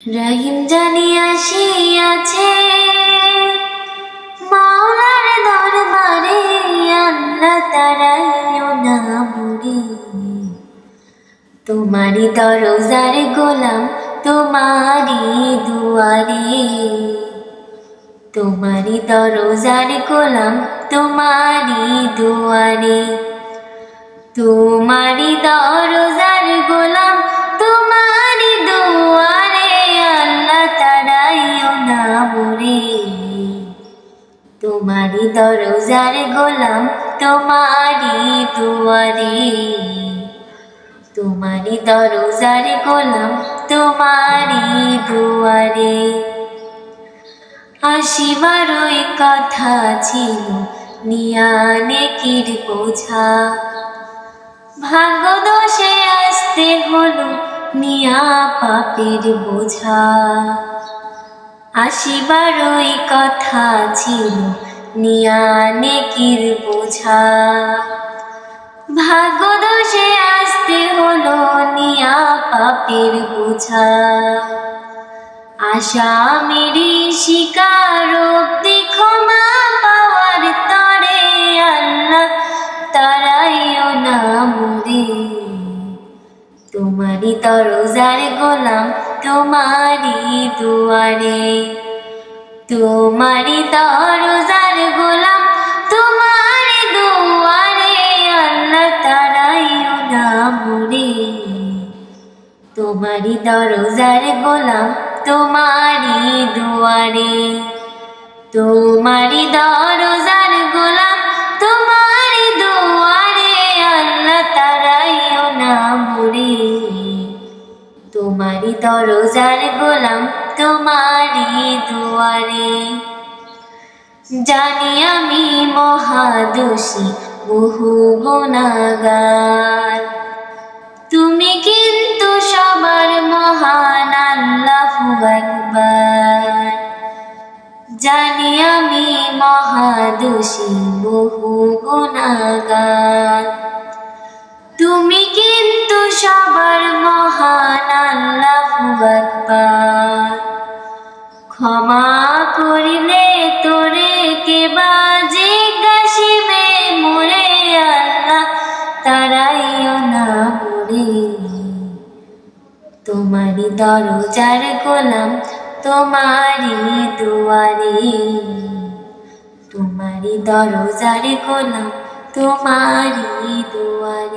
রহিম জানি আসিয়াছে, মাওলার দরবারে আল্লাহ তারাইও না মুড়ি তোমারি দরজার গোলাম তোমারি দুয়ারে। তোমারি দরজার গোলাম তোমারি দুয়ারে। তোমারি দরজার গোলাম মোরে তোমারি দরজার গোলাম তোমারি দুয়ারে। তোমারি দরজার গোলাম তোমারি দুয়ারে। আসিবারই কথা ছিল নিয়ানে কির বোঝা। ভাগ্য দোষে আসতে হলো, নিয়া পাপের বোঝা। আসিবারই কথা ছিল নিয়ানে কির বোঝা। ভাগ্য দোষে আসতে হলো নিয়া পাপের বোঝা। আশা মেরি শিকারক ক্ষমা পাওয়ার তরে আল্লাহ তারাইও না মুরে। তোমারই দরজার গোলাম তোমারি দুয়ারে তোমারি দরজার গোলাম তোমারি দুয়ারে আল্লাহ তারাইও না মুরে তোমারি দরজার গোলাম তোমারি দুয়ারে তোমারি দরজার দরজার গোলাম তোমারি দুয়ারে। জানি আমি মহাদোষী, বহু গুণাগার। তুমি কিন্তু সবার মহান আল্লাহু একবার জানি আমি মহাদোষী, বহু গুণাগার। ক্ষমা করিলে তোরে কে বাজে গাছিবে মোরে আল্লাহ তারাইও না মোরে তোমারি দরজার গোলাম তোমারি দুয়ারে। তোমারি দরজার গোলাম তোমারি দুয়ারে।